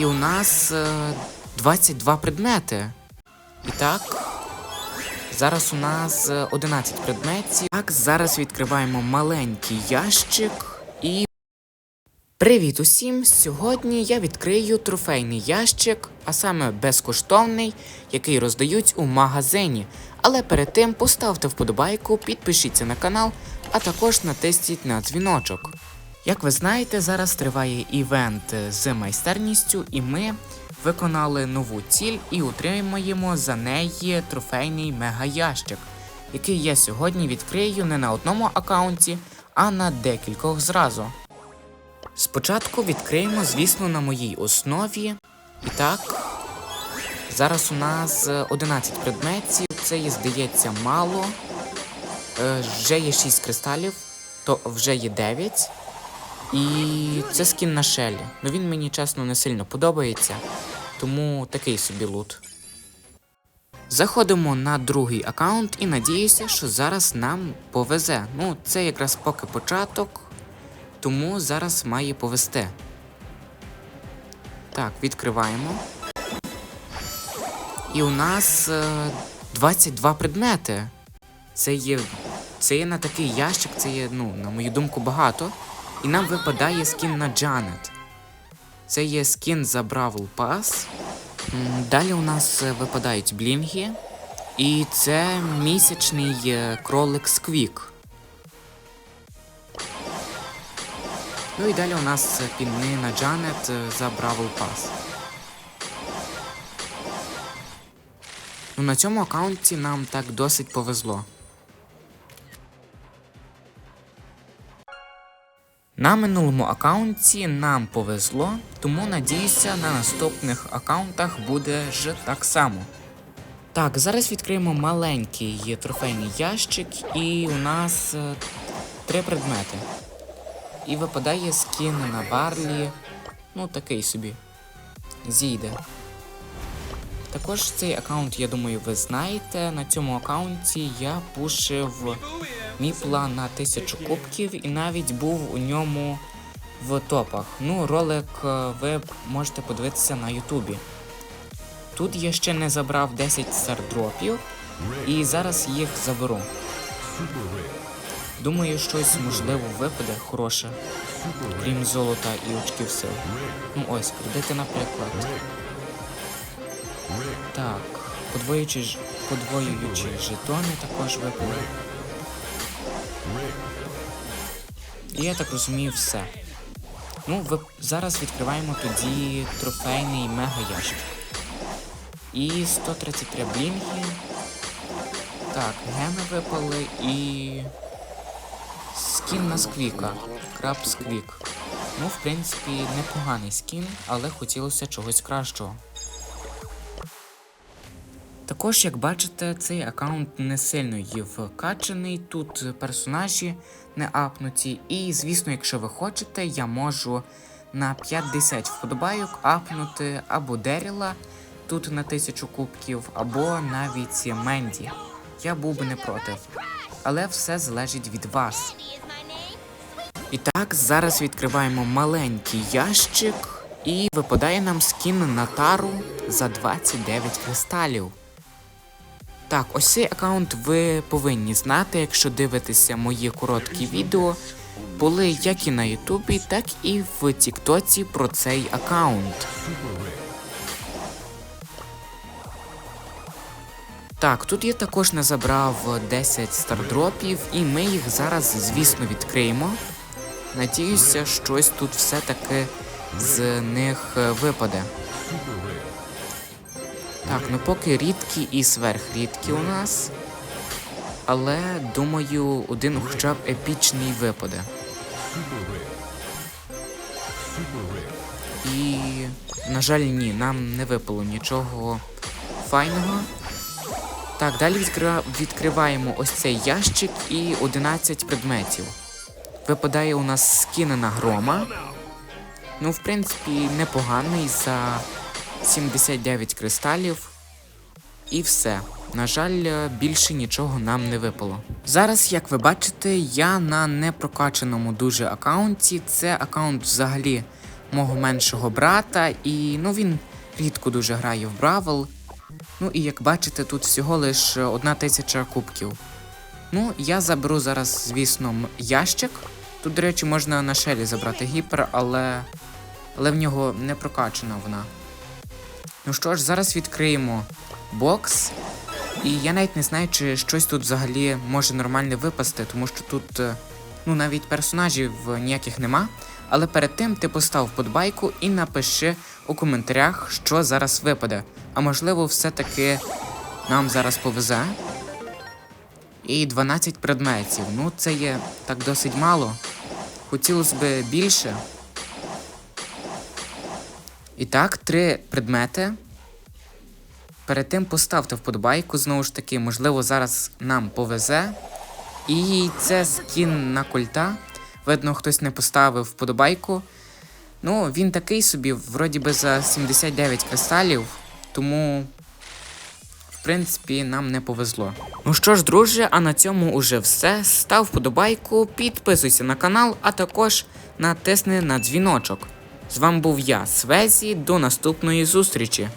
І у нас е, 22 предмети. І так, зараз у нас е, 11 предметів. Так, зараз відкриваємо маленький ящик і. Привіт усім! Сьогодні я відкрию трофейний ящик, а саме безкоштовний, який роздають у магазині. Але перед тим поставте вподобайку, підпишіться на канал, а також натисніть на дзвіночок. Як ви знаєте, зараз триває івент з майстерністю, і ми виконали нову ціль і отримаємо за неї трофейний мегаящик, який я сьогодні відкрию не на одному аккаунті, а на декількох зразу. Спочатку відкриємо, звісно, на моїй основі. І так, зараз у нас е, 11 предметів, це є, здається, мало. Е, Вже є 6 кристалів, то вже є 9. І це скін на Шелі. Ну він мені чесно не сильно подобається, тому такий собі лут. Заходимо на другий аккаунт і надіюся, що зараз нам повезе. Ну, це якраз поки початок, тому зараз має повести. Так, відкриваємо. І у нас е, 22 предмети. Це є. Це є на такий ящик, це є, ну, на мою думку, багато. І нам випадає скін на Джанет. Це є скін за Бравл. М, Далі у нас е, випадають блінги. І це місячний е, кролик Сквік. Ну і далі у нас е, піни на Джанет за Бравл Pass. Ну, на цьому аккаунті нам так досить повезло. На минулому аккаунті нам повезло, тому надіюся, на наступних аккаунтах буде ж так само. Так, зараз відкриємо маленький трофейний ящик, і у нас е, три предмети. І випадає скін на Барлі. Ну, такий собі. Зійде. Також цей аккаунт, я думаю, ви знаєте. На цьому аккаунті я пушив міпла на 1000 кубків і навіть був у ньому в топах. Ну, ролик е, ви можете подивитися на Ютубі. Тут я ще не забрав 10 стардропів і зараз їх заберу. Думаю, щось можливо випаде хороше, крім золота і очків сил. Ну ось, кредити, наприклад. Так, подвоюючи, подвоюючи жетони також випали. І я так розумію все. Ну, ви... зараз відкриваємо тоді трофейний мега ящик. І 133 блінги. Так, геми випали і. Скін на сквіка. Краб сквік. Ну, в принципі, непоганий скін, але хотілося чогось кращого. Також, як бачите, цей аккаунт не сильно є вкачаний, тут персонажі не апнуті. І, звісно, якщо ви хочете, я можу на 50 вподобайок апнути або Деріла тут на 1000 кубків, або навіть Менді. Я був би не проти. Але все залежить від вас. І так, зараз відкриваємо маленький ящик, і випадає нам скін на тару за 29 кристалів. Так, ось цей аккаунт ви повинні знати, якщо дивитеся мої короткі відео. Були як і на Ютубі, так і в Тіктоці про цей аккаунт. Так, тут я також не забрав 10 стардропів, і ми їх зараз, звісно, відкриємо. Надіюся, щось тут все-таки з них е, випаде. Так, ну поки рідкі і сверхрідкі у нас. Але думаю, один хоча б епічний випаде. І, на жаль, ні, нам не випало нічого файного. Так, далі відкрива- відкриваємо ось цей ящик і 11 предметів. Випадає у нас скін на грома. Ну, в принципі, непоганий за 79 кристалів. І все. На жаль, е, більше нічого нам не випало. Зараз, як ви бачите, я на непрокачаному дуже аккаунті. Це аккаунт взагалі мого меншого брата, і ну він рідко дуже грає в Бравл. Ну і як бачите, тут всього лише одна тисяча кубків. Ну, я заберу зараз, звісно, ящик. Тут, до речі, можна на шелі забрати гіпер, але. Але в нього не прокачана вона. Ну що ж, зараз відкриємо бокс. І я навіть не знаю, чи щось тут взагалі може нормально випасти, тому що тут е, ну навіть персонажів ніяких нема. Але перед тим ти постав подбайку і напиши у коментарях, що зараз випаде. А можливо, все-таки нам зараз повезе. І 12 предметів. Ну, це є так досить мало. Хотілося б більше. І так, три предмети. Перед тим поставте вподобайку, знову ж таки, можливо, зараз нам повезе. І це скін на кольта. Видно, хтось не поставив вподобайку. Ну, він такий собі, вроді би за 79 кристалів, тому, в принципі, нам не повезло. Ну що ж, друже, а на цьому уже все. Став вподобайку, підписуйся на канал, а також натисни на дзвіночок. З вами був я, Свезі. До наступної зустрічі.